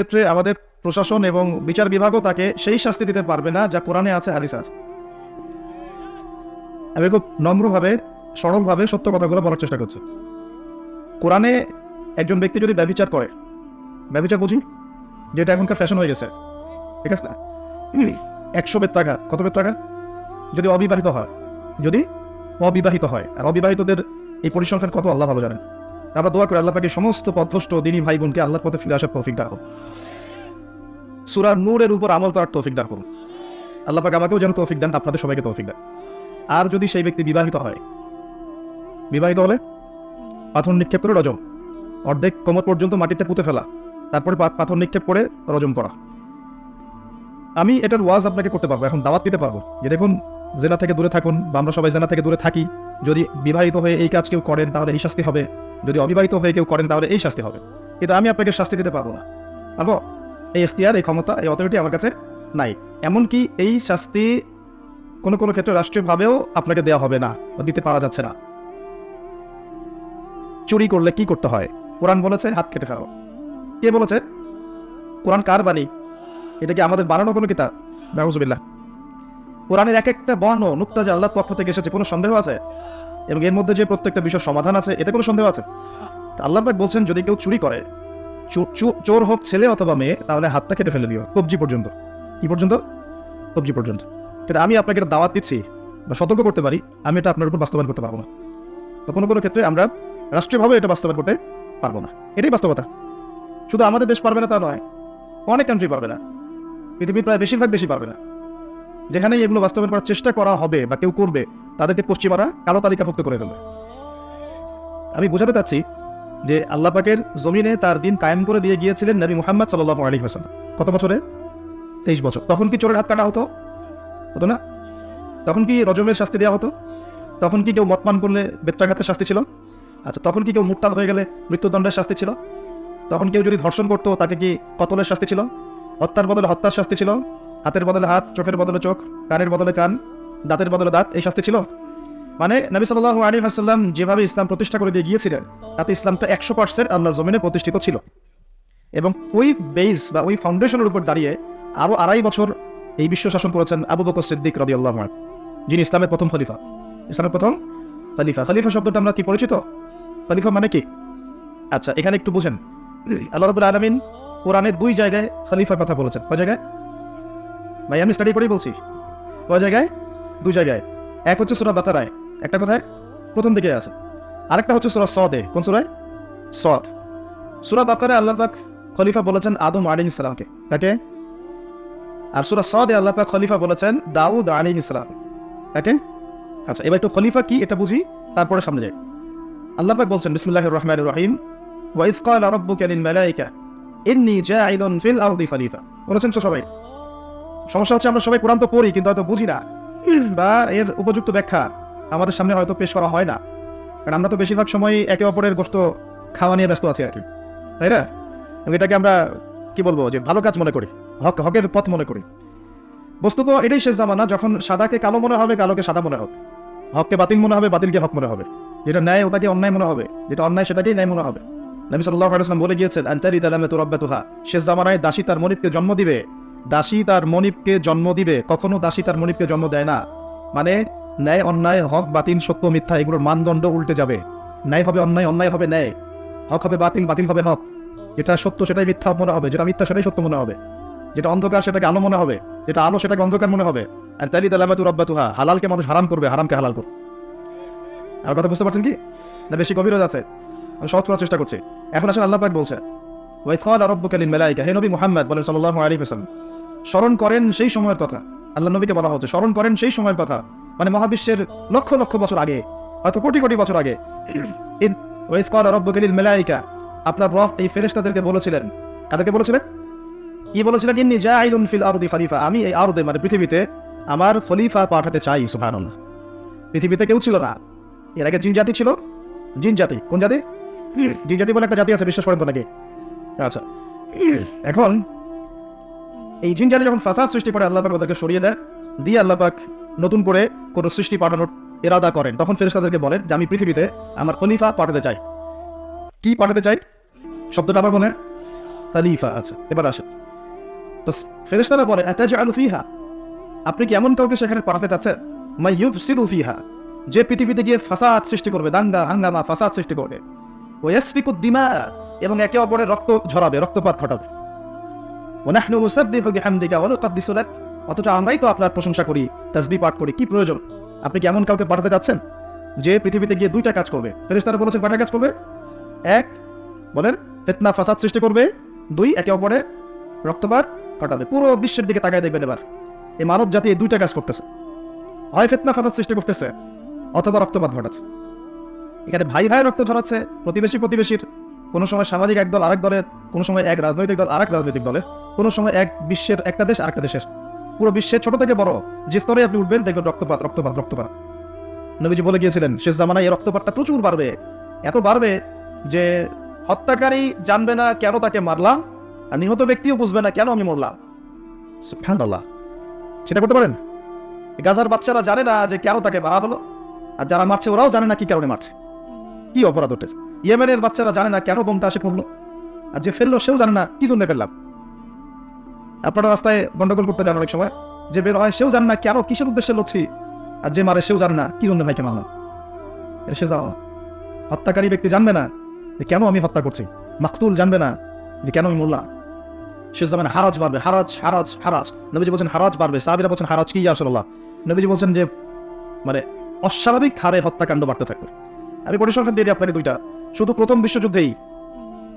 ক্ষেত্রে আমাদের প্রশাসন এবং বিচার বিভাগও তাকে সেই শাস্তি দিতে পারবে না যা কোরআনে আছে, হাদিসে আছে। আমি খুব নম্রভাবে, সরলভাবে সত্য কথাগুলো বলার চেষ্টা করছি। কোরআনে একজন ব্যক্তি যদি ব্যবিচার করে ব্যবিচার বুঝি? যেটা এখনকার ফ্যাশন হয়ে গেছে। ঠিক আছে না? একশো বেত্রাঘাত, কত বেত্রাঘাত? যদি অবিবাহিত হয়, যদি অবিবাহিত হয়, আর অবিবাহিতদের এই পরিসংখ্যান কত, আল্লাহ ভালো জানেন। আমরা দোয়া করি আল্লাহ পাকে সমস্ত পথভ্রষ্ট দিনী ভাই বোনকে আল্লাহর পথে ফিরে আসার তৌফিক দাও সুরার নূরের উপর আমল করার তৌফিক দান করুন। আল্লাহ পাক আমাকেও যেন তৌফিক দেন, আপনাদের সবাইকে তৌফিক দেন। আর যদি সেই ব্যক্তি বিবাহিত হয়, বিবাহিত হলে পাথর নিক্ষেপ করে রজম। অর্ধেক কোমর পর্যন্ত মাটিতে পুঁতে ফেলা, তারপরে পাথর নিক্ষেপ করে রজম করা। আমি এটার ওয়াজ আপনাকে করতে পারব, এখন দাওয়াত দিতে পারব। যে দেখুন, জেনা থেকে দূরে থাকুন, বা আমরা সবাই জেনা থেকে দূরে থাকি। যদি বিবাহিত হয়ে এই কাজ কেউ করেন, তাহলে এই শাস্তি হবে। যদি অবিবাহিত হয়ে কেউ করেন, তাহলে এই শাস্তি হবে। কিন্তু আমি আপনাকে শাস্তি দিতে পারব না। পারব? এই এখতিয়ার, এই ক্ষমতা, এই অথরিটি আমার কাছে নাই। এমনকি এই শাস্তি কোনো কোনো ক্ষেত্রে রাষ্ট্রীয়ভাবেও আপনাকে দেওয়া হবে না বা দিতে পারা যাচ্ছে না। চুরি করলে কি করতে হয়? কোরআন বলেছে, হাত কেটে ফেলো। কে বলেছে? কোরআন কার বাণী? এটা কি আমাদের বানানো কোনো কিতাব? নাউজুবিল্লাহ। কোরআনের এক একটা বর্ণ নুক্তা যে আল্লাহর পক্ষ থেকে এসেছে, কোনো সন্দেহ আছে? এবং এর মধ্যে যে প্রত্যেকটা বিষয় সমাধান আছে, এতে কোনো সন্দেহ আছে? আল্লাহ পাক বলছেন, যদি কেউ চুরি করে চোর হোক ছেলে অথবা মেয়ে, তাহলে হাতটা কেটে ফেলে দিও, কবজি পর্যন্ত। কি পর্যন্ত? কবজি পর্যন্ত। কিন্তু আমি আপনাকে এটা দাওয়াত দিচ্ছি, বা সতর্ক করতে পারি, আমি এটা আপনার উপর বাস্তবায়ন করতে পারব না। তো কোনো কোনো ক্ষেত্রে আমরা রাষ্ট্রীয়ভাবে এটা বাস্তবায়ন করতে পারব না। এটাই বাস্তবতা। শুধু আমাদের দেশ পারবে না তা নয়, অনেক কান্ট্রি পারবে না। পৃথিবীর প্রায় বেশিরভাগ দেশই পারবে না। যেখানেই এগুলো বাস্তবায়ন করার চেষ্টা করা হবে বা কেউ করবে তাদেরকে পশ্চিমারা কালো তালিকাভুক্ত করে ফেলবে। আমি বোঝাতে চাচ্ছি যে আল্লাহ পাকের জমিনে তার দিন কায়েম করে দিয়ে গিয়েছিলেন নবী মুহাম্মদ সাল্লাহ আলী হাসান কত বছরে? তেইশ বছর। তখন কি চোরের হাত কাটা হতো? হতো না? তখন কি রজমের শাস্তি দেওয়া হতো? তখন কি কেউ মতপান করলে বেত্রাঘাতের শাস্তি ছিল? আচ্ছা তখন কি কেউ মুক্তাল হয়ে গেলে মৃত্যুদণ্ডের শাস্তি ছিল? তখন কেউ যদি ধর্ষণ করতো, তাকে কি কতলের শাস্তি ছিল? হত্যার বদলে হত্যার শাস্তি ছিল? হাতের বদলে হাত, চোখের বদলে চোখ, কানের বদলে কান? দাঁতের বদলে দাঁত, এই শাস্তি ছিল? মানে নবী সাল্লাহ আলী হাসাল্লাম যেভাবে ইসলাম প্রতিষ্ঠা করে দিয়ে গিয়েছিলেন, তাতে ইসলামটা একশো পার্সেন্ট আল্লাহ জমিনে প্রতিষ্ঠিত ছিল। এবং ওই বেস বা ওই ফাউন্ডেশনের উপর দাঁড়িয়ে আরও আড়াই বছর এই বিশ্ব শাসন করেছেন আবু বকর সিদ্দিক রদি আল্লাহ যিনি ইসলামের প্রথম খলিফা। ইসলামের প্রথম খলিফা। খলিফা শব্দটা আমরা কি পরিচিত? খলিফা মানে কি? আচ্ছা এখানে একটু বুঝেন। আল্লাহ রবুল আলমিন কোরআনের দুই জায়গায় খলিফার কথা বলেছেন। কয় জায়গায়? ভাই, আমি স্টাডি করেই বলছি। কয় জায়গায়? দুই জায়গায়। এক হচ্ছে সুরা বাতারায় একটা কোথায়? প্রথম দিকে আছে। আরেকটা হচ্ছে সুরা সদে। কোন সুরায়? সদ। সুরা বাকারে আল্লাহ পাক খলিফা বলেছেন আদম আলী ইসলামকে তাকে আর সুরা সদে আল্লাহ পাক খলিফা বলেছেন দাউদ আলী ইসলাম তাকে আচ্ছা এবার একটু খলিফা কি এটা বুঝি, তারপরে সামনে যাই। আল্লাহ পাক বলছেন, বিসমিল্লাহির রহমানির রহিম ওয়াইজ ক্বালা রাব্বুকা লিল মালাইকা, ইন্নী জাইলুন ফিল আরদি খলিফা। বলেছেন তো সবাই। সমস্যা হচ্ছে আমরা সবাই কোরআন তো পড়ি, কিন্তু হয়তো বুঝি না। বা এর উপযুক্ত ব্যাখ্যা আমাদের সামনে হয়তো পেশ করা হয় না। কারণ আমরা তো বেশিরভাগ সময় একে অপরের গোস্ত খাওয়া নিয়ে ব্যস্ত আছি আর কি। তাই না? এবং এটাকে আমরা কি বলব? যে ভালো কাজ মনে করি, হক, হকের পথ মনে করি। বস্তুত এটাই শেষ জামানা, যখন সাদাকে কালো মনে হবে, কালোকে সাদা মনে হবে। হককে বাতিল মনে হবে, বাতিলকে হক মনে হবে। যেটা ন্যায়, ওটাকে অন্যায় মনে হবে। যেটা অন্যায়, সেটাকেই ন্যায় মনে হবে। নবী সাল্লাহ আলাইসলাম বলে গিয়েছেন আন্তারি তালামে তোরাব্বাতুহা। শেষ জামানায় দাসী তার মনিবকে জন্ম দিবে। দাসী তার মনিবকে জন্ম দিবে, কখনো দাসী তার মনিবকে জন্ম দেয় না। মানে ন্যায়, অন্যায়, হক, বাতিল, সত্য, মিথ্যা, এগুলোর মানদণ্ড উল্টে যাবে। ন্যায় হবে অন্যায় অন্যায় হবে ন্যায়। হক হবে বাতিল বাতিল হবে হক। যেটা সত্য সেটাই মিথ্যা মনে হবে, যেটা মিথ্যা সেটাই সত্য মনে হবে। যেটা অন্ধকার সেটাকে আলো মনে হবে, যেটা আলো সেটাকে অন্ধকার মনে হবে। আর তালি তালামাতু রব্বাতুহা হালালকে মানুষ হারাম করবে, হারামকে হালাল করবে। আর কথা বুঝতে পারছেন কি? না, বেশি গভীর হয়ে যাচ্ছে। আমি সহজ করার চেষ্টা করছি। এখন আসলে আল্লাহ পাক বলছে ওয়াইফাদ আরব্বকালীন মেলাইকা হে নবী মুহাম্মদ বলেন সাল্লাল্লাহু আলাইহি ওয়াসাল্লাম। স্মরণ করেন সেই সময়ের কথা। আল্লাহ নবীকে বলা হচ্ছে স্মরণ করেন সেই সময়ের কথা। মানে মহাবিশ্বের লক্ষ লক্ষ বছর আগে, হয়তো কোটি কোটি বছর আগে। ওয়াইফাদ আরব্বকালীন মেলাইকা, আপনার রব এই ফেরেশতাদেরকে বলেছিলেন। তাদেরকে বলেছিলেন? কি বলেছিলেন? ইন্নি জাইলুন ফিল আরদি খলিফা, আমি এই আরদে মানে পৃথিবীতে আমার খলিফা পাঠাতে চাই, সুবহানাল্লাহ। পৃথিবীতে কেউ ছিল না। এর আগে জিন জাতি ছিল? জিন জাতি। কোন জাতি? জিন জাতি বলে একটা জাতি আছে, বিশ্বাস করেন তো নাকি আচ্ছা। এখন এই জিন যখন ফাসাদ সৃষ্টি করে, আল্লাহ পাক ওদেরকে সরিয়ে দেয় দিয়ে আল্লাহ পাক নতুন করে কোনো সৃষ্টি পাঠানোর ইরাদা করেন। তখন ফেরেশতাদেরকে বলেন যে, আমি পৃথিবীতে আমার খলিফা পাঠাতে চাই। কি পাঠাতে চাই? শব্দটা আবার বলেন। খালিফা আছে, এবার আসেন। তো ফেরেশতারা বলে আতাজ আলু ফিহা? আপনি কি এমন কাউকে সেখানে পাঠাতে চাচ্ছেন? মাই ইউফ সিদু ফিহা। যে পৃথিবীতে গিয়ে ফাসাদ সৃষ্টি করবে, দাঙ্গা, হাঙ্গামা, ফাসাদ সৃষ্টি করবে। ওয়াসফিকু দিমা। এবং একে অপরের রক্ত ঝরাবে, রক্তপাত ঘটাবে। ওনাহনু ওয়া লাক অথচ আমরাই তো আপনার প্রশংসা করি। পাঠ করি। কি প্রয়োজন? আপনি কি এমন কাউকে পাঠাতে যে পৃথিবীতে গিয়ে দুইটা কাজ করবে। ফেরেশতারা কয়টা কাজ করবে? এক, বলেন ফাসাদ সৃষ্টি করবে। দুই, একে ঘটাবে পুরো বিশ্বের দিকে তাকায় দেখবেন এবার। এই মানব জাতি এই দুইটা কাজ করতেছে। হয় ফেতনা, ফাসাদ সৃষ্টি করতেছে, অথবা রক্তপাত ঘটাচ্ছে। এখানে ভাই ভাই রক্ত ঝরাচ্ছে, প্রতিবেশী প্রতিবেশীর। কোনো সময় সামাজিক এক দল আরেক দলের, কোনো সময় এক রাজনৈতিক দল আরেক রাজনৈতিক দলের। কোনো সময় এক বিশ্বের একটা দেশ আরেকটা দেশের। পুরো বিশ্বের ছোট থেকে বড় যে স্তরে আপনি উঠবেন, দেখবেন রক্তপাত রক্তপাত রক্তপাত। নবীজি বলে গিয়েছিলেন, শেষ জামানায় এই রক্তপাতটা প্রচুর বাড়বে। এত বাড়বে যে হত্যাকারী জানবে না কেন তাকে মারলাম, আর নিহত ব্যক্তিও বুঝবে না কেন আমি মরলাম। সুবহানাল্লাহ। চিন্তা করতে পারেন? গাজার বাচ্চারা জানে না যে কেন তাকে মারা হলো, আর যারা মারছে ওরাও জানে না কি কারণে মারছে। কি অপরাধ ওঠে ইয়েমেনের বাচ্চারা জানে না কেন বোমটা আসে পড়ল আর যে ফেলল সেও জানে না কি জন্য ফেললাম। আপনারা রাস্তায় গন্ডগোল করতে যান অনেক সময়। যে বের হয় সেও জানে না কেন কিসের উদ্দেশ্যে লড়ছি। আর যে মারে সেও জানে না কি জন্য ভাইকে মারলাম। এটা সে যাওয়া হত্যাকারী ব্যক্তি জানবে না যে কেন আমি হত্যা করছি। মাকতুল জানবে না যে কেন আমি মরলাম। শেষ জামানে হারাজ বাড়বে, হারাজ হারাজ হারাজ। নবীজি বলছেন হারাজ বাড়বে, সাহাবিরা বলছেন হারাজ কি আসল্লাহ নবীজি বলছেন যে মানে অস্বাভাবিক হারে হত্যাকাণ্ড বাড়তে থাকবে। আমি পরিসংখ্যান দিয়ে দিই আপনাকে দুইটা। শুধু প্রথম বিশ্বযুদ্ধেই,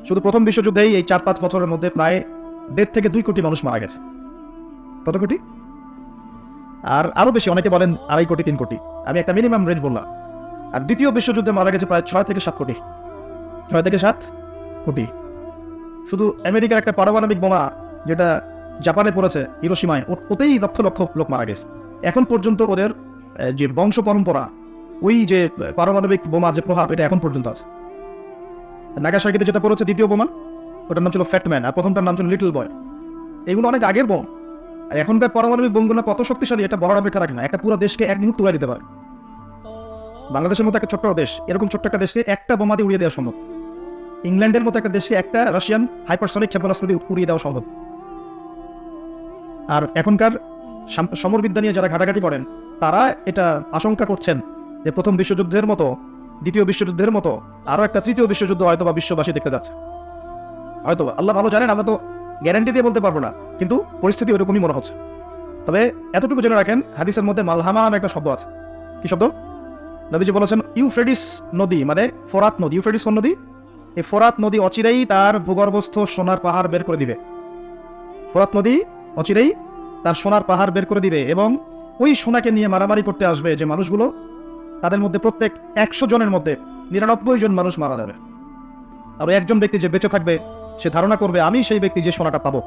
শুধু প্রথম বিশ্বযুদ্ধেই এই চার পাঁচ বছরের মধ্যে প্রায় দেড় থেকে দুই কোটি মানুষ মারা গেছে। কত কোটি? আর আরও বেশি, অনেকে বলেন আড়াই কোটি, তিন কোটি। আমি একটা মিনিমাম রেঞ্জ বললাম। আর দ্বিতীয় বিশ্বযুদ্ধে মারা গেছে প্রায় ছয় থেকে সাত কোটি। ছয় থেকে সাত কোটি। শুধু আমেরিকার একটা পারমাণবিক বোমা যেটা জাপানে পড়েছে হিরোসীমায় ওতেই লক্ষ লক্ষ লোক মারা গেছে। এখন পর্যন্ত ওদের যে বংশ পরম্পরা, ওই যে পারমাণবিক বোমার যে প্রভাব, এটা এখন পর্যন্ত আছে। নাগাসাকিতে যেটা পড়েছে, দ্বিতীয় বোমা ওটার নাম ছিল ফ্যাটম্যান আর প্রথমটার নাম ছিল লিটল বয় এগুলো অনেক আগের বোম। আর এখনকার পারমাণবিক বোমগুলো কত শক্তিশালী, এটা বড় অপেক্ষা রাখে না। একটা পুরো দেশকে এক মুহূর্ত উড়াই দিতে পারে। বাংলাদেশের মতো একটা ছোট্ট দেশ, এরকম ছোট্ট একটা দেশকে একটা বোমা দিয়ে উড়িয়ে দেওয়া সম্ভব। ইংল্যান্ডের মতো একটা দেশকে একটা রাশিয়ান হাইপারসনিক ক্ষেপণাস্ত্র দিয়ে উড়িয়ে দেওয়া সম্ভব। আর এখনকার সমরবিদ্যা নিয়ে যারা ঘাটাঘাটি করেন, তারা এটা আশঙ্কা করছেন যে প্রথম বিশ্বযুদ্ধের মতো, দ্বিতীয় বিশ্বযুদ্ধের মতো, আরও একটা তৃতীয় বিশ্বযুদ্ধ হয়তো বা বিশ্ববাসী দেখতে যাচ্ছে। হয়তো আল্লাহ ভালো জানেন, আমরা তো গ্যারান্টি দিয়ে বলতে পারব না, কিন্তু পরিস্থিতি ওরকমই মনে হচ্ছে। তবে এতটুকু জেনে রাখেন, হাদিসের মধ্যে মালহামা নামে একটা শব্দ আছে। কি শব্দ? নবীজি বলেছেন ইউফ্রেডিস নদী মানে ফোরাত নদী। ইউফ্রেডিস কোন নদী? এই ফোরাত নদী অচিরেই তার ভূগর্ভস্থ সোনার পাহাড় বের করে দিবে। ফোরাত নদী অচিরেই তার সোনার পাহাড় বের করে দিবে এবং ওই সোনাকে নিয়ে মারামারি করতে আসবে যে মানুষগুলো, তাদের মধ্যে প্রত্যেক একশো জনের মধ্যে নিরানব্বই জন মানুষ মারা যাবে। আর একজন ব্যক্তি যে বেঁচে থাকবে সে ধারণা করবে, আমি সেই ব্যক্তি যে সোনাটা পাবো।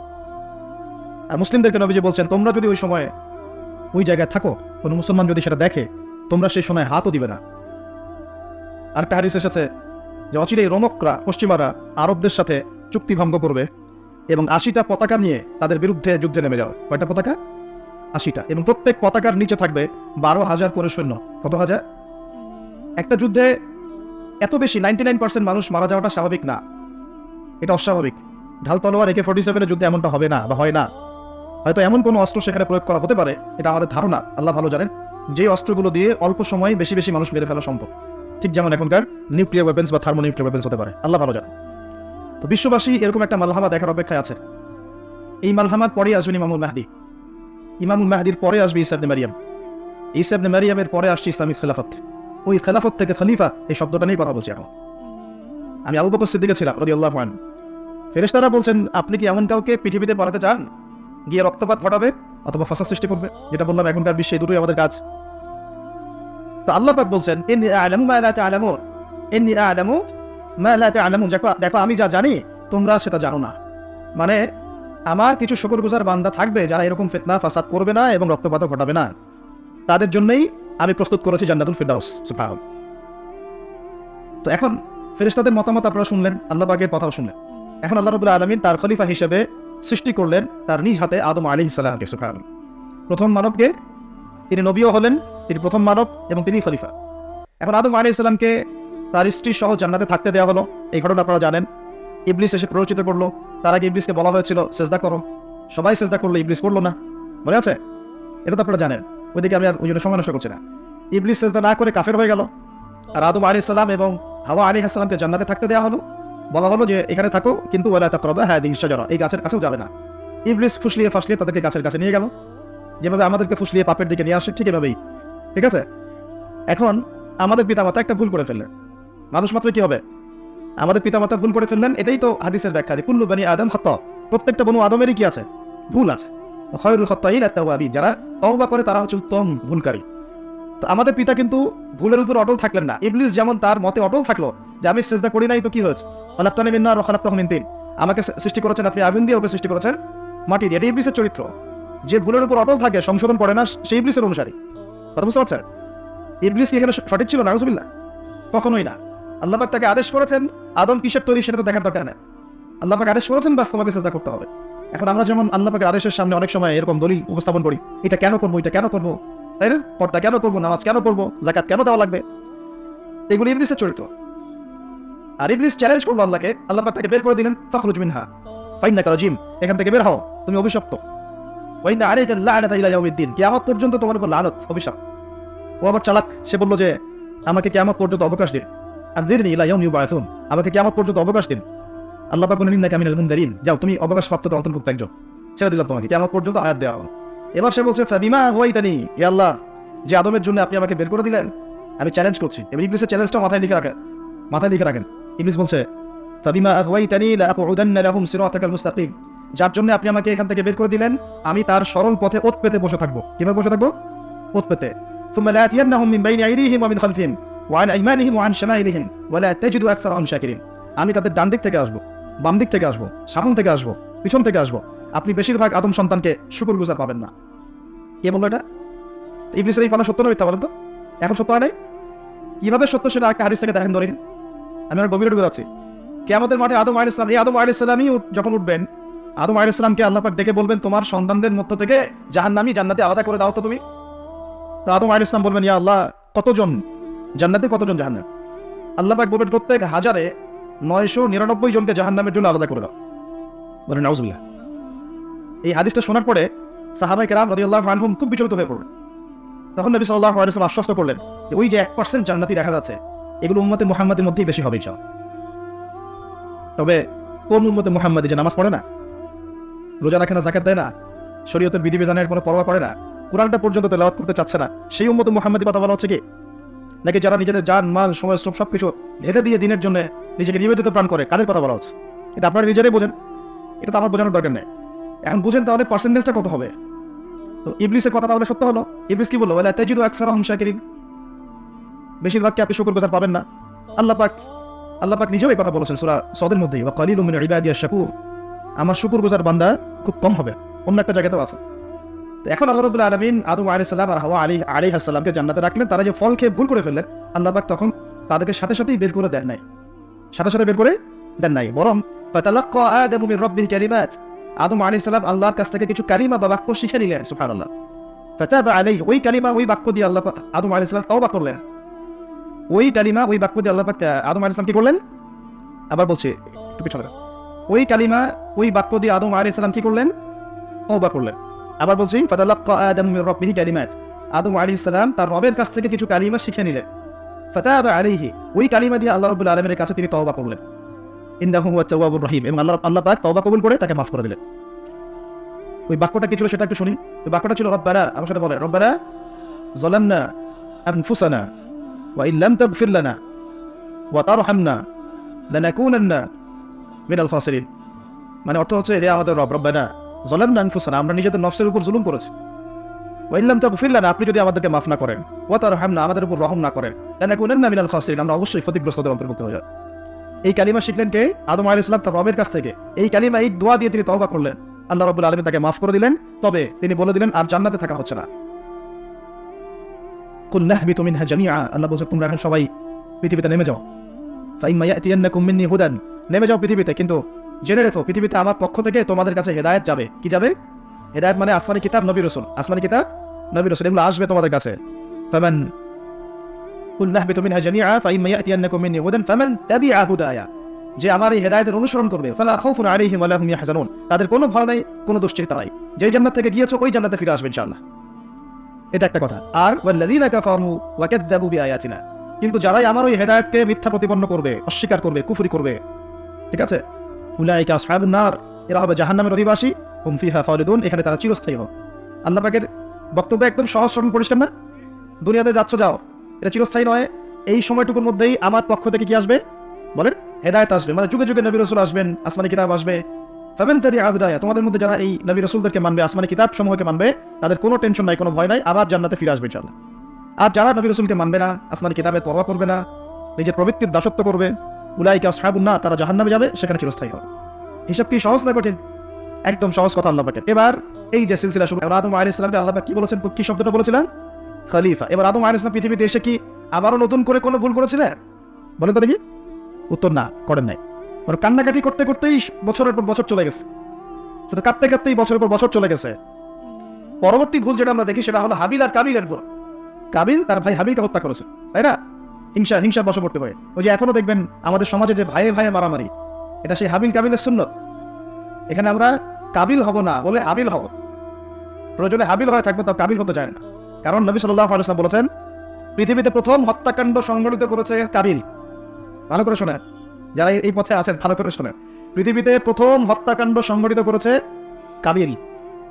আর মুসলিমদেরকে নবীজি বলছেন, তোমরা যদি ওই সময় ওই জায়গায় থাকো, কোনো মুসলমান যদি সেটা দেখে, তোমরা সেই সময় হাতও দিবে না। আরেকটা হারিস এসেছে যে অচিরেই রোমকরা, পশ্চিমারা আরবদের সাথে চুক্তি ভঙ্গ করবে এবং আশিটা পতাকা নিয়ে তাদের বিরুদ্ধে যুদ্ধে নেমে যাবে কয়টা পতাকা? আশিটা। এবং প্রত্যেক পতাকার নিচে থাকবে বারো হাজার করে সৈন্য। কত হাজার? একটা যুদ্ধে এত বেশি নাইনটি নাইন পার্সেন্ট মানুষ মারা যাওয়াটা স্বাভাবিক না। এটা অস্বাভাবিক। ঢাল তলোয়ার একে ফোর্টি সেভেনের যুদ্ধে এমনটা হবে না বা হয় না। হয়তো এমন কোনো অস্ত্র সেখানে প্রয়োগ করা হতে পারে, এটা আমাদের ধারণা, আল্লাহ ভালো জানেন। যে অস্ত্রগুলো দিয়ে অল্প সময়ে বেশি বেশি মানুষ মেরে ফেলা সম্ভব। ঠিক যেমন এখনকার নিউক্লিয়ার ওয়েপেন্স বা থার্মো নিউক্লিয়ার ওয়েপেন্স হতে পারে, আল্লাহ ভালো জানেন। তো বিশ্ববাসী এরকম একটা মালহামা দেখার অপেক্ষায় আছে। এই মালহামার পরে আসবেন ইমামুল মাহদি। ইমামুল মাহদির পরে আসবে ইসাবনে মারিয়াম। ইসাবনে মারিয়ামের পরে আসছে ইসলামিক খেলাফত। ওই খেলাফত থেকে খলিফা এই শব্দটা নিয়ে কথা বলছি এখন। আমি আবু বকর সিদ্দিকে ছিলাম রদি আল্লাহ ফেরেশতারা বলছেন, আপনি কি এমন কাউকে পৃথিবীতে পাঠাতে চান? গিয়ে রক্তপাত ঘটাবে অথবা ফাঁসা সৃষ্টি করবে? যেটা বললাম, এখনকার বিশ্বে দুটোই আমাদের কাজ। তো আল্লাহ পাক বলছেন এন্নি আলামু মা লা তা'লামুন। এন্নি আলামু মা লা তা'লামুন। দেখো দেখো, আমি যা জানি, তোমরা সেটা জানো না। মানে আমার কিছু শুকরগুজার বান্দা থাকবে যারা এরকম ফিতনা ফাসাদ করবে না এবং রক্তপাত ঘটাবে না। তাদের জন্যই আমি প্রস্তুত করেছি জান্নাতুল ফিরদাউস। তো এখন ফেরেশতাদের মতামত আপনারা শুনলেন আল্লাহ পাকের কথাও শুনলেন। এখন আল্লাহ রবুল্লা আলমিন তার খলিফা হিসেবে সৃষ্টি করলেন তার নিজ হাতে আদম আলী ইসালামকে সুখান প্রথম মানবকে তিনি নবীও হলেন, তিনি প্রথম মানব এবং তিনি খলিফা। এখন আদম আলী ইসলামকে তার স্ত্রী সহ জান্নাতে থাকতে দেওয়া হলো, এই ঘটনা আপনারা জানেন। ইবলিস এসে প্ররোচিত করল, তার আগে ইবলিসকে বলা হয়েছিল, সেজদা করো। সবাই সেজদা করল, ইবলিস করল না। মনে আছে? এটা তো আপনারা জানেন। ওইদিকে আমি আর ওই জন্য নষ্ট করছি না। ইবলিস সেজদা না করে কাফের হয়ে গেল। আর আদম আলী সালাম এবং হাওয়া আলী হাসলামকে জান্নাতে থাকতে দেওয়া হলো। বলা হলো যে, এখানে থাকো, কিন্তু ওলা তাকরবা হ্যাঁ দিহিসা এই গাছের কাছেও যাবে না। ইবলিস ফুসলিয়ে ফাসলিয়ে তাদেরকে গাছের কাছে নিয়ে গেল। যেভাবে আমাদেরকে ফুসলিয়ে পাপের দিকে নিয়ে আসে, ঠিক এভাবেই। ঠিক আছে? এখন আমাদের পিতামাতা একটা ভুল করে ফেললেন। মানুষ মাত্র কি হবে? আমাদের পিতামাতা ভুল করে ফেললেন, এটাই তো হাদিসের ব্যাখ্যা যে, কুল্লু বানি আদম হত প্রত্যেকটা বনু আদমেরই কি আছে? ভুল আছে। খয়রুল হত্যাই আবি যারা তওবা করে তারা হচ্ছে উত্তম ভুলকারী। তো আমাদের পিতা কিন্তু ভুলের উপর অটল থাকলেন না। ইবলিস যেমন তার মতে অটল থাকল, যে আমি চেষ্টা করি নাই তো কি হয়েছে? হলাপ্তানি মিন্না আর হলাপ্তাহমিন তিন। আমাকে সৃষ্টি করেছেন আপনি, আগুন দিয়ে ওকে সৃষ্টি করেছেন? মাটি দিয়ে। এটা ইবলিসের চরিত্র। যে ভুলের উপর অটল থাকে, সংশোধন করে না, সেই ইবলিসের অনুসারী। কথা বুঝতে পারছেন? ইবলিস কি এখানে সঠিক ছিল না, নাউজুবিল্লাহ? কখনোই না। আল্লাহবাক তাকে আদেশ করেছেন, আদম কিসের তৈরি সেটা তো দেখার দরকার নেই। আল্লাহ পাক আদেশ করেছেন বাস তোমাকে চেষ্টা করতে হবে। এখন আমরা যেমন আল্লাহ পাকের আদেশের সামনে অনেক সময় এরকম দলিল উপস্থাপন করি, এটা কেন করব, এটা কেন করব? তাই না? পর্দা কেন করব, নামাজ কেন করব জাকাত কেন দেওয়া লাগবে? এগুলি ইবলিসের চরিত্র। আর ইবলিস চ্যালেঞ্জ করল আল্লাহকে, আল্লাহ তাকে বের করে দিলেন ফখরুজ মিনহা ফাইন্না কারাজিম এখান থেকে বের হও, তুমি অভিশপ্ত। ওয়াইন্না আলাইকা লাআনাতা ইলা ইয়াউমিদ্দিন পর্যন্ত তোমার উপর লানত, অভিশাপ। ও আবার চালাক, সে বলল যে, আমাকে কিয়ামত পর্যন্ত অবকাশ দিন। আনজিরনি ইলা ইয়াউমি ইউবাআসুন আমাকে কিয়ামত পর্যন্ত অবকাশ দিন। আল্লাহ পাক বলেন ইন্নাকা মিনাল মুনদারিন, যাও, তুমি অবকাশ প্রাপ্ত অন্তর্ভুক্ত একজন। ছেড়ে দিলাম তোমাকে, কিয়ামত পর্যন্ত আয়াত দেওয়া হলো এবার সে বলছে ফাবিমা হুয়াইতানি ইয়া আল্লাহ যে আদমের জন্য আপনি আমাকে বের করে দিলেন আমি চ্যালেঞ্জ করছি এবার ইবলিসের চ্যালেঞ্জটা মাথায় লিখে রাখেন মাথায় লিখে রাখেন ইবলিস বলছে ফাবিমা আহওয়াইতানি লাআকুদান্না লাহুম সিরাতাকাল মুস্তাকিম যার জন্য আপনি আমাকে এখান থেকে বের করে দিলেন আমি তার সরল পথে ওত পেতে বসে থাকবো কিভাবে বসে থাকবো ওত পেতে ثم لآتينهم من بين أيديهم ومن خلفهم وعن أيمانهم وعن شمائلهم ولا تجد أكثرهم شاكرين আমি তাদের ডান দিক থেকে আসবো বাম দিক থেকে আসবো সামন থেকে আসবো পিছন থেকে আসবো আপনি বেশিরভাগ আদম সন্তানকে শুকুর গুজার পাবেন না। কে বলল এটা? ইবলিসের এই কথা সত্য না মিথ্যা বলেন তো? এখন সত্য হয় নাই? কীভাবে সত্য সেটা একটা হারিস থেকে দেখেন ধরে আমি আর গভীরে ঢুকে যাচ্ছি। কে আমাদের মাঠে আদম আল ইসলাম এই আদম আল ইসলামই যখন উঠবেন, আদম আল ইসলামকে আল্লাহ পাক ডেকে বলবেন, তোমার সন্তানদের মধ্য থেকে জাহান্নামী জান্নাতে আলাদা করে দাও তো তুমি। তো আদম আল ইসলাম বলবেন, ইয়া আল্লাহ, কতজন জান্নাতে কতজন জাহান্নাম? আল্লাহ পাক বলবেন, প্রত্যেক হাজারে নয়শো নিরানব্বই জনকে জাহান্নামের জন্য আলাদা করে দাও। বলেন, নাউজুবিল্লাহ। এই হাদিসটা শোনার পরে সাহাবাই কেরাম রদি আল্লাহ আনহুম খুব বিচলিত হয়ে পড়লেন। তখন নবী সাল্লাহ আলাইসলাম আশ্বস্ত করলেন যে ওই যে এক পার্সেন্ট জান্নাতি দেখা যাচ্ছে, এগুলো উম্মতে মোহাম্মদের মধ্যেই বেশি হবে ইনশাআল্লাহ। তবে কোন উম্মতে মোহাম্মদী যে নামাজ পড়ে না, রোজা রাখে না জাকাত দেয় না, শরীয়তের বিধিবিধানের কোনো পরোয়া করে না, কোরআনটা পর্যন্ত তেলাওয়াত করতে চাচ্ছে না, সেই উম্মতে মোহাম্মদী কথা বলা হচ্ছে কি? নাকি যারা নিজেদের যান মাল, সময়, শ্রম সব কিছু ঢেলে দিয়ে দিনের জন্য নিজেকে নিবেদিত প্রাণ করে, কাদের কথা বলা হচ্ছে? এটা আপনারা নিজেরাই বোঝেন। এটা তো আমার বোঝানোর দরকার নেই। এখন বুঝেন তাহলে পার্সেন্টেজটা কত হবে? তো ইবলিসের কথা তাহলে সত্য হলো? ইবলিস কি বলল? বলে তেজিদু আকসার হংসাকিরিন বেশিরভাগকে আপনি শুকুর গোজার পাবেন না? আল্লাহ পাক আল্লাহ পাক নিজেও এই কথা বলেছেন সুরা সদের মধ্যেই বা কালিল মিন ইবাদিয়া শাকুর আমার শুকুর গোজার বান্দা খুব কম হবে। অন্য একটা জায়গাতেও আছে। তো এখন আল্লাহ রবুল্লা আলমিন আদম আলি সাল্লাম আর হাওয়া আলী আলী হাসাল্লামকে জান্নাতে রাখলেন। তারা যে ফল খেয়ে ভুল করে ফেললেন, আল্লাহ পাক তখন তাদেরকে সাথে সাথেই বের করে দেন নাই। সাথে সাথে বের করে দেন নাই। বরং ফাতালাক্কা আদম আলী সাল্লাম আল্লাহর কাছ থেকে কিছু কালিমা বা বাক্য শিখে নিলেন, সুবহানাল্লাহ। ফাতাবা আলাইহি, ওই কালিমা ওই বাক্য দিয়ে আল্লাহ আদম আলী সাল্লাম তওবা করলেন। ওই কালিমা ওই বাক্য দিয়ে আল্লাহ আদম আলী সাল্লাম কি করলেন? আবার বলছি, একটু পিছনে ওই কালিমা ওই বাক্য দিয়ে আদম আলী সাল্লাম কি করলেন? তওবা করলেন। আবার বলছি, ফাতালাক্কা আদামু রাব্বিহি কালিমাত। আদম আলী সাল্লাম তার রবের কাছ থেকে কিছু কালিমা শিখে নিলেন। ফাতাবা আলাইহি, ওই কালিমা দিয়ে আল্লাহ রাব্বুল আলামিনের কাছে তিনি তওবা করলেন। ইন্দাহু রহিম। এবং আল্লাহ আল্লাহ পাক তওবা কবুল করে তাকে মাফ করে দিলেন। ওই বাক্যটা কি ছিল সেটা একটু শুনি। ওই বাক্যটা ছিল, রব্বানা আমার সাথে বলে রব্বানা যালামনা আনফুসানা ওয়া ইন লাম তাগফির ওয়া তারহামনা লানাকুনান্না মিনাল খাসিরিন। মানে অর্থ হচ্ছে হে আমাদের রব, রব্বানা যালামনা আনফুসানা আমরা নিজেদের নফসের উপর জুলুম করেছি। ওয়া ইন লাম তাগফির লানা, আপনি যদি আমাদেরকে মাফ না করেন, ওয়া তারহামনা আমাদের উপর রহম না করেন, লানাকুনান্না মিনাল খাসিরিন আমরা অবশ্যই ক্ষতিগ্রস্তদের অন্তর্ভুক্ত হয়ে যাব এই কালিমা শিখলেন কে? আদম আলাইহিস সালাম তার রবের কাছ থেকে। এই কালিমা এই দোয়া দিয়ে তিনি তওবা করলেন। আল্লাহ রাব্বুল আলামিন তাকে মাফ করে দিলেন। তবে তিনি বলে দিলেন, আর জান্নাতে থাকা হচ্ছে না। আল্লাহ বলছে, তোমরা এখন সবাই পৃথিবীতে নেমে যাও। হুদান। নেমে যাও পৃথিবীতে, কিন্তু জেনে রেখো, পৃথিবীতে আমার পক্ষ থেকে তোমাদের কাছে হেদায়েত যাবে। কি যাবে? হেদায়েত মানে আসমানি কিতাব, নবী রাসূল। আসমানি কিতাব, নবী রাসূল, এগুলো আসবে তোমাদের কাছে। কুল নাহবিতু মিনহা জামিআ ফাইম্মা ইয়াতিয়ান্নাকুম মিন্নি হুদান ফামান তাবিআ হুদায়া যে আমার এই হেদায়েতের অনুসরণ করবে ফালা খাউফুন তাদের কোনো ভয় নাই, কোনো দুশ্চিন্তা নাই। জান্নাত থেকে গিয়েছো, ওই জান্নাতে ফিরে আসবে এটা একটা কথা। আর কাফারু ওয়া কাযযাবু বিআয়াতিনা। কিন্তু যারাই আমার ওই মিথ্যা প্রতিপন্ন করবে, অস্বীকার করবে, কুফরি করবে, ঠিক আছে? উলাইকা আসহাবুন নার, এরা হবে জাহান্নামের অধিবাসী, হুম ফিহা এখানে তারা চিরস্থায়ী। হবে আল্লাহ পাকের বক্তব্য একদম সহজ সরল, পরিষ্কার না? দুনিয়াতে যাচ্ছ, যাও। এটা চিরস্থায়ী নয়। এই সময়টুকুর মধ্যেই আমার পক্ষ থেকে কি আসবে? বলেন, হেদায়ত আসবে মানে যুগে যুগে নবী রসুল আসবেন, আসমানি কিতাব আসবে। ফাবেন তারি আবদায়া, তোমাদের মধ্যে যারা এই নবী রসুলদেরকে মানবে, আসমানি কিতাব সমূহকে মানবে, তাদের কোনো টেনশন নাই, কোনো ভয় নাই, আবার জান্নাতে ফিরে আসবে ইনশাআল্লাহ। আর যারা নবী রসুলকে মানবে না, আসমানি কিতাবের পরোয়া করবে না, নিজের প্রবৃত্তির দাসত্ব করবে, উলাইকা সাহাবুন না তারা জাহান্নামে যাবে, সেখানে চিরস্থায়ী হবে। হিসাব কি সহজ না কঠিন? একদম সহজ কথা আল্লাহ পাকের। এবার এই যে সিলসিলা শুরু আদম আলাইহিস সালামকে আল্লাহ কি বলেছেন? কি শব্দটা বলেছিলেন? খলিফা। এবার আদম আলাইহিস পৃথিবীতে এসে কি আবারও নতুন করে কোনো ভুল করেছিলেন? বলে তো দেখি। উত্তর না, করেন নাই। মানে কান্নাকাটি করতে করতেই বছরের পর বছর চলে গেছে। শুধু কাঁদতে কাঁদতেই বছরের পর বছর চলে গেছে। পরবর্তী ভুল যেটা আমরা দেখি সেটা হলো হাবিল আর কাবিলের ভুল। কাবিল তার ভাই হাবিলকে হত্যা করেছে, তাই না? হিংসা, হিংসার বশবর্তী হয়ে। ওই যে এখনও দেখবেন আমাদের সমাজে যে ভাইয়ে ভাইয়ে মারামারি, এটা সেই হাবিল কাবিলের সুন্নত। এখানে আমরা কাবিল হব না বলে হাবিল হব। প্রয়োজনে হাবিল হয়ে থাকব, তাও কাবিল হতে চায় না। কারণ নবী সাল্লাহ আলসালাম বলেছেন, পৃথিবীতে প্রথম হত্যাকাণ্ড সংগঠিত করেছে কাবিল। ভালো করে শোনেন। যারা এই- পথে আছেন, ভালো করে শোনেন। পৃথিবীতে প্রথম হত্যাকাণ্ড সংগঠিত করেছে কাবিল।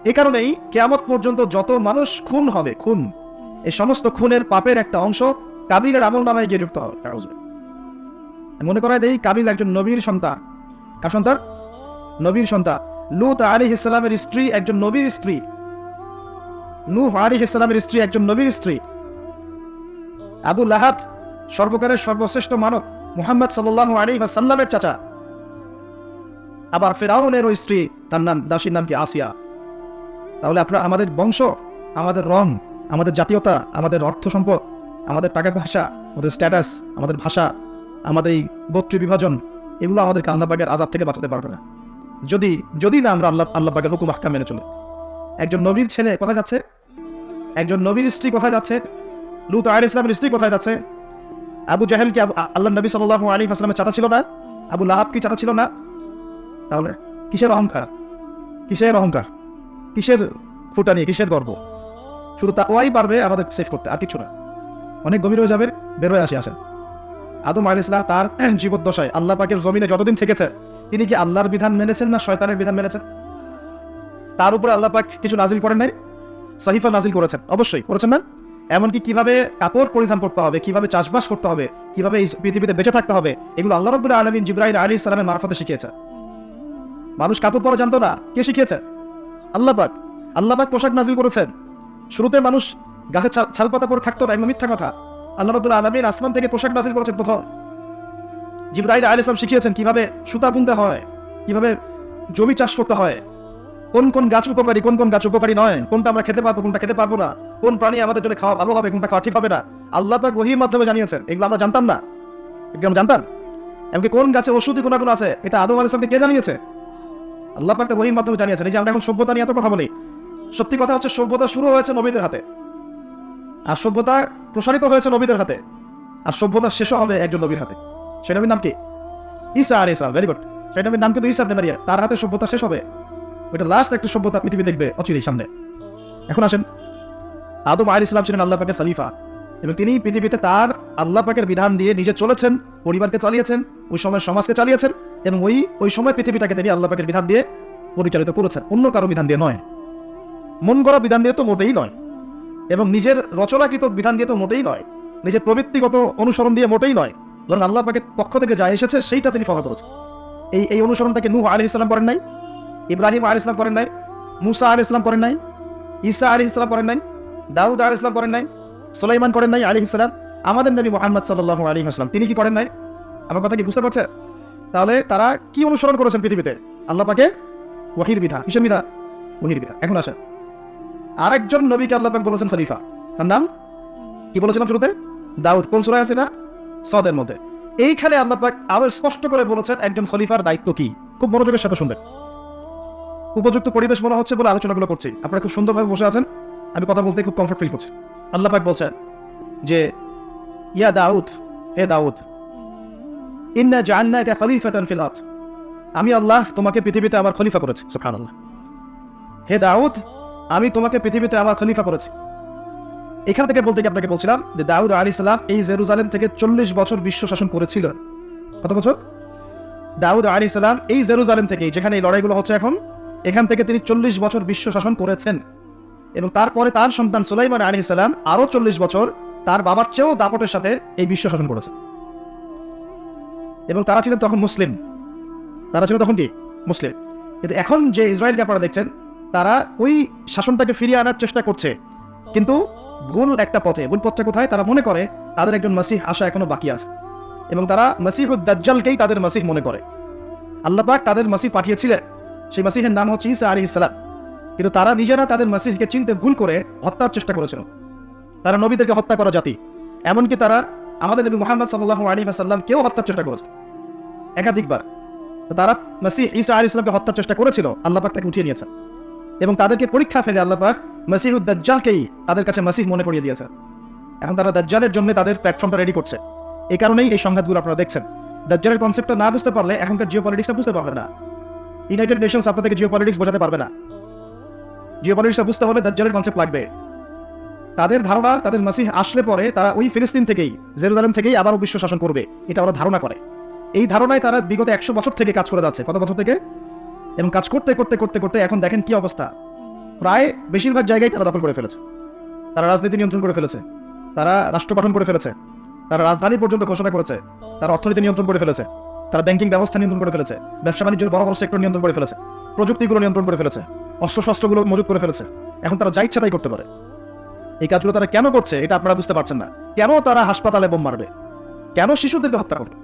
এ কারণেই কেয়ামত পর্যন্ত যত মানুষ খুন হবে, খুন এই সমস্ত খুনের পাপের একটা অংশ কাবিলের আমল নামায় গিয়ে যুক্ত হবে। মনে করায় দেই, কাবিল একজন নবীর সন্তান। কার সন্তান? নবীর সন্তান। লুত আলী ইসলামের স্ত্রী একজন নবীর স্ত্রী। নূহ আলী ইসলামের স্ত্রী, একজন নবীর স্ত্রী। আবু লাহাব সর্বকারের সর্বশ্রেষ্ঠ মানব, মুহাম্মদ সাল্লাহ আলী সাল্লামের চাচা। আবার ফেরাউনের ওই স্ত্রী, তার নাম, দাসীর নাম কি? আসিয়া। তাহলে আপনার আমাদের বংশ, আমাদের রং, আমাদের জাতীয়তা, আমাদের অর্থ সম্পদ, আমাদের টাকা ভাষা, আমাদের স্ট্যাটাস আমাদের ভাষা, আমাদের এই গোত্রী বিভাজন, এগুলো আমাদের আল্লাহবাগের আজাদ থেকে বাঁচাতে পারবে না। যদি যদি না আমরা আল্লাহ আল্লাহবাগের হুকুম আহকাম মেনে চলে। একজন নবীর ছেলে, কোথায় যাচ্ছে? একজন নবীর স্ত্রী কোথায় যাচ্ছে? লুত আয়ের ইসলামের স্ত্রী কোথায় যাচ্ছে? আবু জাহেল কি আল্লাহ নবী সাল্লাহ আলী আসলামের চাচা ছিল না? আবু লাহাব কি চাচা ছিল না? তাহলে কিসের অহংকার? কিসের অহংকার? কিসের ফুটানি? কিসের গর্ব? শুধু তা তাওয়াই পারবে আমাদের সেভ করতে, আর কিছু না। অনেক গভীর হয়ে যাবে, বের হয়ে আসি, আসেন। আদম আল ইসলাম তার জীবদ্দশায় আল্লাহ পাকের জমিনে যতদিন থেকেছে, তিনি কি আল্লাহর বিধান মেনেছেন না শয়তানের বিধান মেনেছেন? তার উপরে আল্লাহ পাক কিছু নাজিল করেন নাই? সাহিফা নাজিল করেছেন, অবশ্যই করেছেন না? এমনকি কীভাবে কাপড় পরিধান করতে হবে, কীভাবে চাষবাস করতে হবে, কীভাবে পৃথিবীতে বেঁচে থাকতে হবে, এগুলো আল্লাহ রব্বুল আলমিন জিব্রাহিম আলী ইসলামের মারফতে শিখিয়েছে মানুষ কাপড় পরা জানতো না, কে শিখিয়েছে? আল্লাহ পাক আল্লাহ পাক পোশাক নাজিল করেছেন। শুরুতে মানুষ গাছে ছাল- ছালপাতা পরে থাকতো না, একদম মিথ্যা কথা। আল্লাহ রব্বুল আলমিন আসমান থেকে পোশাক নাজিল করেছেন প্রথম। জিব্রাহিম আলী ইসলাম শিখিয়েছেন কীভাবে সুতা বুনতে হয়, কীভাবে জমি চাষ করতে হয় কোন কোন গাছ উপকারী, কোন কোন গাছ উপকারী নয়? কোনটা আমরা খেতে পারব, কোনটা খেতে পারব না? কোন প্রাণী আমাদের জন্য খাওয়া ভালো হবে, কোনটা খাওয়া ঠিক হবে না? আল্লাহ পাক ওহির মাধ্যমে জানিয়েছেন। এগুলো আমরা জানতাম না। এগুলো আমরা জানতাম? এমনকি কোন গাছে ওষুধি গুণাগুণ আছে? এটা আদম আলী ইসলামকে কে জানিয়েছে? আল্লাহ পাক ওহির মাধ্যমে জানিয়েছেন। এই যে আমরা এখন সভ্যতা নিয়ে এত কথা বলি, সত্যি কথা হচ্ছে সভ্যতা শুরু হয়েছে নবীদের হাতে। আর সভ্যতা প্রসারিত হয়েছে নবীদের হাতে। আর সভ্যতা শেষও হবে একজন নবীর হাতে। সেই নবীর নাম কি? ঈসা আর ইসা ভেরি গুড সেই নবীর নাম কিন্তু আবনে মারিয়া তার হাতে সভ্যতা শেষ হবে। ওইটা লাস্ট একটা সভ্যতা পৃথিবী দেখবে অচিরেই সামনে। এখন আসেন। আদম আল ইসলাম ছিলেন আল্লাহ পাকের খলিফা এবং তিনি পৃথিবীতে তার আল্লাহ পাকের বিধান দিয়ে নিজে চলেছেন, পরিবারকে চালিয়েছেন, ওই সময় সমাজকে চালিয়েছেন এবং ওই ওই সময় পৃথিবীটাকে তিনি আল্লাহ পাকের বিধান দিয়ে পরিচালিত করেছেন। অন্য কারও বিধান দিয়ে নয়। মন করা বিধান দিয়ে তো মোটেই নয়। এবং নিজের রচনাকৃত বিধান দিয়ে তো মোটেই নয়। নিজের প্রবৃত্তিগত অনুসরণ দিয়ে মোটেই নয়। বরং আল্লাহ পাকের পক্ষ থেকে যা এসেছে, সেইটা তিনি ফলো করেছেন। এই এই অনুসরণটাকে নূহ আলী ইসলাম করেন নাই। ইব্রাহিম আলী ইসলাম করেন নাই, মুসা আলী ইসলাম করেন নাই, ঈসা আলী ইসলাম করেন নাই, দাউদ আলী ইসলাম করেন নাই, সুলাইমান করেন নাই আলী ইসলাম আমাদের নবী মোহাম্মদ সাল্লাহ আলী আসলাম তিনি কি করেন নাই? আমার কথা কি বুঝতে পারছেন? তাহলে তারা কি অনুসরণ করেছেন পৃথিবীতে? আল্লাহ পাকে ওহির বিধা কিসের বিধান? ওহির বিধান। এখন আসেন। আরেকজন নবীকে আল্লাহ পাক বলেছেন খলিফা। তার নাম? কি বলেছিলাম শুরুতে? দাউদ। কোন সুরায় আছে না সদের মধ্যে। এইখানে আল্লাহ পাক আরও স্পষ্ট করে বলেছেন একজন খলিফার দায়িত্ব কি? খুব মনোযোগের সাথে শুনবেন। উপযুক্ত পরিবেশ মনে হচ্ছে বলে আলোচনাগুলো করছি। আপনারা খুব সুন্দরভাবে বসে আছেন। আমি কথা বলতে খুব কমফর্ট ফিল করছি। আল্লাহ পাক বলছেন যে, ইয়া দাউদ, হে দাউদ, ইন্না জান্নাকা খলিফাতান ফিল আরদ। আমি আল্লাহ তোমাকে পৃথিবীতে আমার খলিফা করেছি। সুবহানাল্লাহ। হে দাউদ, আমি তোমাকে পৃথিবীতে আমার খলিফা করেছি। এখান থেকে বলতে গিয়ে আপনাকে বলছিলাম যে, দাউদ আলী সালাম এই জেরুজালেম থেকে চল্লিশ বছর বিশ্ব শাসন করেছিল কত বছর? দাউদ আলী সালাম এই জেরুজালেম থেকে যেখানে এই লড়াইগুলো হচ্ছে এখন এখান থেকে তিনি চল্লিশ বছর বিশ্ব শাসন করেছেন। এবং তারপরে তার সন্তান সুলাইমান আলী সালাম আরও চল্লিশ বছর তার বাবার চেয়েও দাপটের সাথে এই বিশ্ব শাসন করেছে। এবং তারা ছিলেন তখন মুসলিম। তারা ছিল তখন কি? মুসলিম। কিন্তু এখন যে ইসরায়েলকে আপনারা দেখছেন, তারা ওই শাসনটাকে ফিরিয়ে আনার চেষ্টা করছে। কিন্তু ভুল একটা পথে, ভুল পথটা কোথায়? তারা মনে করে তাদের একজন মাসিহ আসা এখনও বাকি আছে। এবং তারা মাসিহ দাজ্জালকেই তাদের মাসিহ মনে করে। আল্লাহ পাক তাদের মাসিহ পাঠিয়েছিলেন। সেই মাসিহের নাম হচ্ছে ঈসা আলী ইসলাম কিন্তু তারা নিজেরা তাদের মাসিহকে চিনতে ভুল করে হত্যার চেষ্টা করেছিল। তারা নবীদেরকে হত্যা করা জাতি। এমনকি তারা আমাদের নবী মোহাম্মদ সাল্লাহ আলী আসাল্লাম কেউ হত্যার চেষ্টা করেছে। একাধিকবার। তারা মাসিহ ঈসা আলী ইসলামকে হত্যার চেষ্টা করেছিল, আল্লাহ পাক তাকে উঠিয়ে নিয়েছেন এবং তাদেরকে পরীক্ষা ফেলে আল্লাহ পাক মাসিহুদ দাজ্জালকেই তাদের কাছে মাসিহ মনে করিয়ে দিয়েছে। এখন তারা দাজ্জালের জন্য তাদের প্ল্যাটফর্মটা রেডি করছে। এই কারণেই এই সংঘাতগুলো আপনারা দেখছেন। দাজ্জালের কনসেপ্টটা না বুঝতে পারলে এখনকার জিও পলিটিক্সটা বুঝতে পারবে না। ইউনাইটেড নেশনস আপনাদেরকে জিও পলিটিক্স বোঝাতে পারবে না। জিও পলিটিক্সটা বুঝতে হলে দাজ্জালের কনসেপ্ট লাগবে। তাদের ধারণা, তাদের মাসিহ আসলে পরে তারা ওই ফিলিস্তিন থেকেই, জেরুজালেম থেকেই আবারও বিশ্ব শাসন করবে। এটা ওরা ধারণা করে। এই ধারণায় তারা বিগত একশো বছর থেকে কাজ করে যাচ্ছে। কত বছর থেকে? এবং কাজ করতে করতে করতে করতে এখন দেখেন কি অবস্থা। প্রায় বেশিরভাগ জায়গায় তারা দখল করে ফেলেছে। তারা রাজনীতি নিয়ন্ত্রণ করে ফেলেছে। তারা রাষ্ট্র গঠন করে ফেলেছে। তারা রাজধানী পর্যন্ত ঘোষণা করেছে। তারা অর্থনীতি নিয়ন্ত্রণ করে ফেলেছে। তারা ব্যাংকিং ব্যবস্থা নিয়ন্ত্রণ করে ফেলেছে। ব্যবসা বাণিজ্যের বড় বড় সেক্টর নিয়ন্ত্রণ করে ফেলেছে। প্রযুক্তিগুলো নিয়ন্ত্রণ করে ফেলেছে। অস্ত্র শস্ত্রগুলো মজুত করে ফেলেছে। এখন তারা যা ইচ্ছা তাই করতে পারে। এই কাজগুলো তারা কেন করছে, এটা আপনারা বুঝতে পারছেন না। কেন তারা হাসপাতালে বোম মারবে? কেন শিশুদেরকে হত্যা করবে?